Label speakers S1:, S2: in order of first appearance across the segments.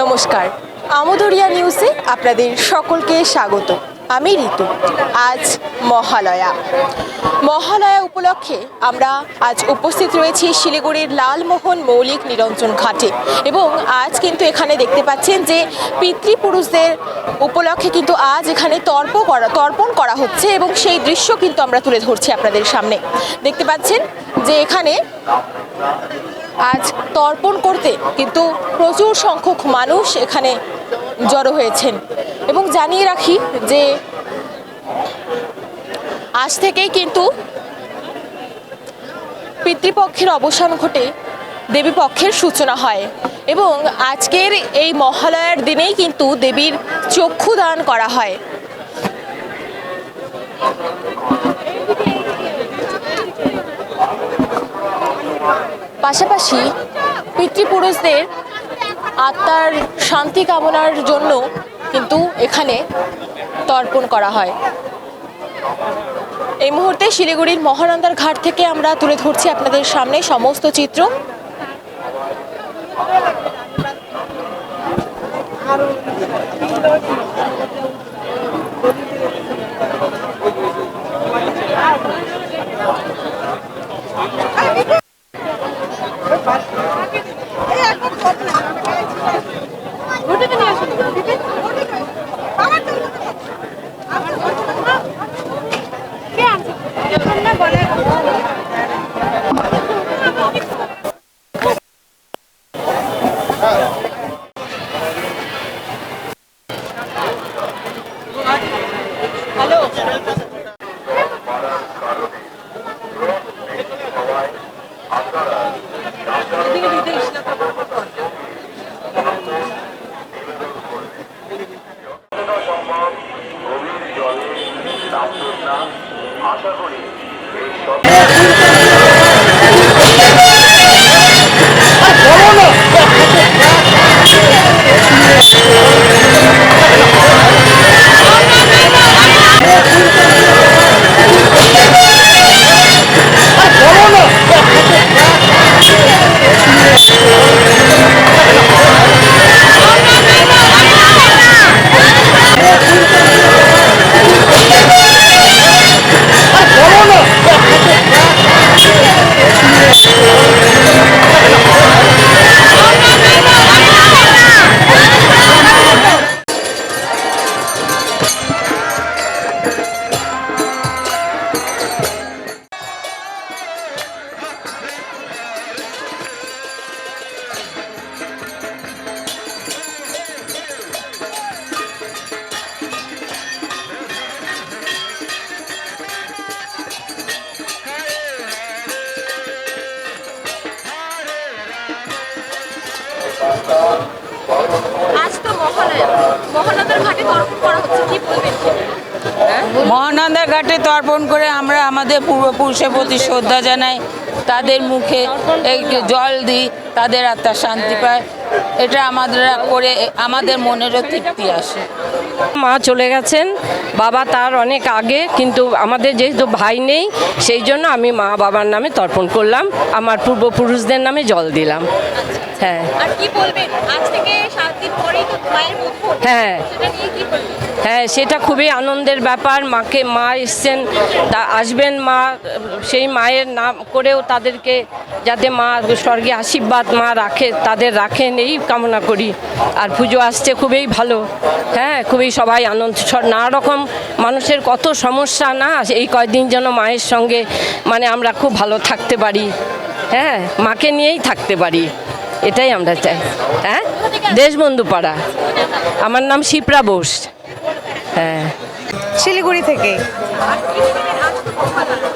S1: নমস্কার আমদরিয়া নিউজে আপনাদের সকলকে স্বাগত। আমি ঋতু, আজ মহালয়া। মহালয়া উপলক্ষে আমরা আজ উপস্থিত রয়েছি শিলিগুড়ির লালমোহন মৌলিক নিরঞ্জন ঘাটে এবং আজ কিন্তু এখানে দেখতে পাচ্ছেন যে পিতৃপুরুষদের উপলক্ষে কিন্তু আজ এখানে তর্প করা, তর্পণ করা হচ্ছে এবং সেই দৃশ্য কিন্তু আমরা তুলে ধরছি আপনাদের সামনে। দেখতে পাচ্ছেন যে এখানে আজ তর্পণ করতে কিন্তু প্রচুর সংখ্যক মানুষ এখানে জড়ো হয়েছেন। এবং জানিয়ে রাখি যে আজ থেকেই কিন্তু পিতৃপক্ষের অবসান ঘটে দেবী পক্ষের সূচনা হয় এবং আজকের এই মহালয়ার দিনেই কিন্তু দেবীর চক্ষু দান করা হয়। পাশাপাশি পিতৃপুরুষদের আত্মার শান্তি কামনার জন্য কিন্তু এখানে তর্পণ করা হয়। এই মুহূর্তে শিলিগুড়ির মহানন্দার ঘাট থেকে আমরা তুলে ধরছি আপনাদের সামনে সমস্ত চিত্র।
S2: যতটা
S1: আজ তো মহালয়া। মহানন্দার ঘাটে তর্পণ করা হচ্ছে কি বলবেন?
S3: মহানন্দা ঘাটে তর্পণ করে আমরা আমাদের পূর্বপুরুষের প্রতি শ্রদ্ধা জানাই। তাদের মুখে একটু জল দিই তাদের আত্মার শান্তি পায়। এটা আমাদের করে আমাদের মনেরও তৃপ্তি আসে।
S4: মা চলে গেছেন বাবা তার অনেক আগে কিন্তু আমাদের যেহেতু ভাই নেই সেই জন্য আমি মা বাবার নামে তর্পণ করলাম আমার পূর্বপুরুষদের নামে জল দিলাম। হ্যাঁ।
S1: আর কি বলবেন? আজ থেকে সাত দিন পরেই তো মায়ের
S4: হ্যাঁ। হ্যাঁ সেটা খুবই আনন্দের ব্যাপার। মাকে মা এসছেন তা আসবেন মা সেই মায়ের নাম করেও তাদেরকে যাতে মা স্বর্গে আশীর্বাদ মা রাখে তাদের রাখেন এই কামনা করি। আর পুজো আসছে খুবই ভালো। হ্যাঁ খুবই সবাই আনন্দ নানা রকম মানুষের কত সমস্যা না এই কয়দিন যেন মায়ের সঙ্গে মানে আমরা খুব ভালো থাকতে পারি। হ্যাঁ মাকে নিয়েই থাকতে পারি। এটাই আমরা চাই। হ্যাঁ? দেশবন্ধু পাড়া আমার নাম শিপ্রা বোস। হ্যাঁ।
S5: শিলিগুড়ি থেকে।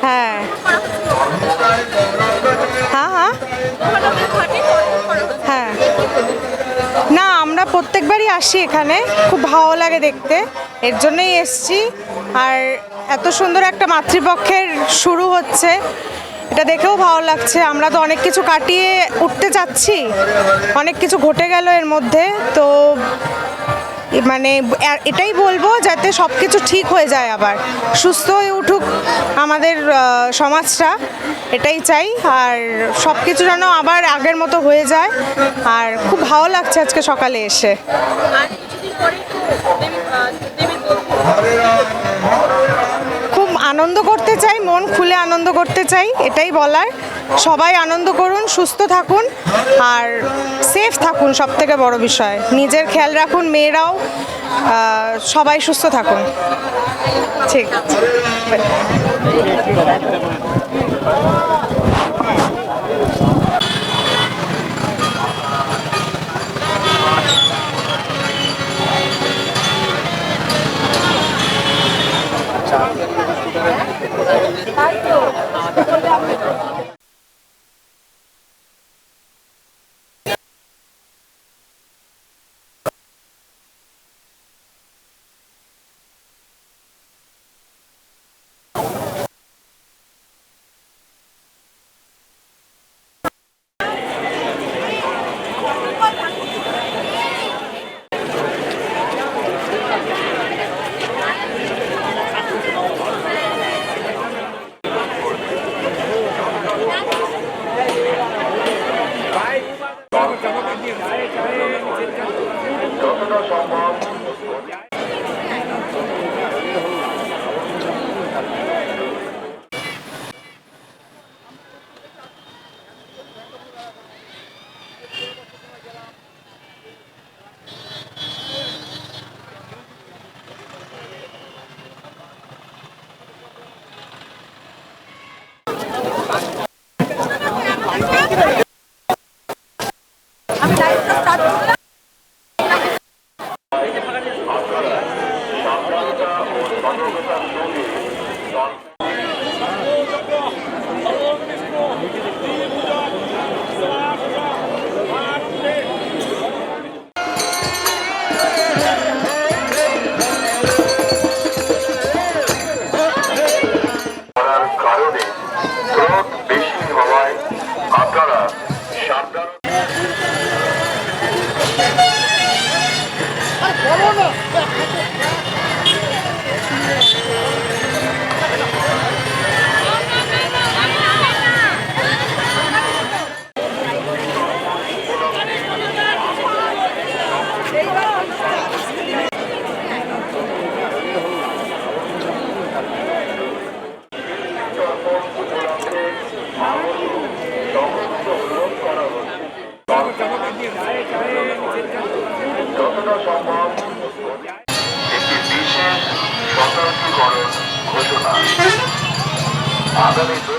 S5: হ্যাঁ। হ্যাঁ হ্যাঁ। হ্যাঁ। না, আমরা প্রত্যেকবারই আসি এখানে। খুব ভালো লাগে দেখতে। এর জন্যই এসছি। আর এত সুন্দর একটা মাতৃপক্ষের শুরু হচ্ছে। এটা দেখেও ভালো লাগছে। আমরা তো অনেক কিছু কাটিয়ে উঠতে চাচ্ছি। অনেক কিছু ঘটে গেল এর মধ্যে। তো মানে এটাই বলব যাতে সব কিছু ঠিক হয়ে যায় আবার। সুস্থ হয়ে উঠুক আমাদের সমাজটা। এটাই চাই। আর সব কিছু যেন আবার আগের মতো হয়ে যায়। আর খুব ভালো লাগছে আজকে সকালে এসে। খুব আনন্দ করতে চাই। মন খুলে আনন্দ করতে চাই, এটাই বলার। সবাই আনন্দ করুন, সুস্থ থাকুন, আর সেফ থাকুন সব থেকে বড় বিষয়। নিজের খেয়াল রাখুন, মেয়েরাও সবাই সুস্থ থাকুন। ঠিক।
S2: যতটা সম্ভব। Parabéns,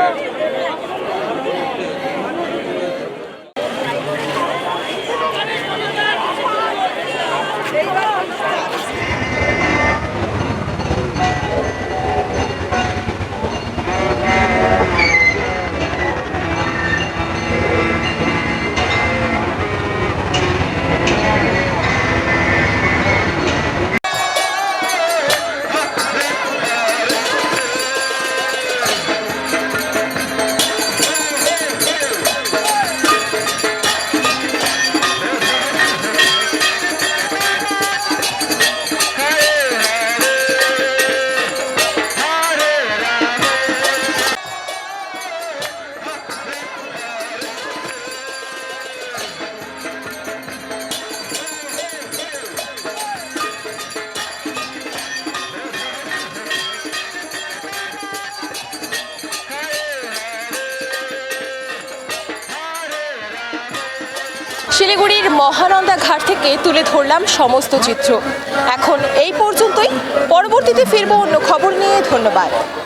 S2: Thank you.
S1: শিলিগুড়ির মহানন্দা ঘাট থেকে তুলে ধরলাম সমস্ত চিত্র। এখন এই পর্যন্তই। পরবর্তীতে ফিরবো অন্য খবর নিয়ে। ধন্যবাদ।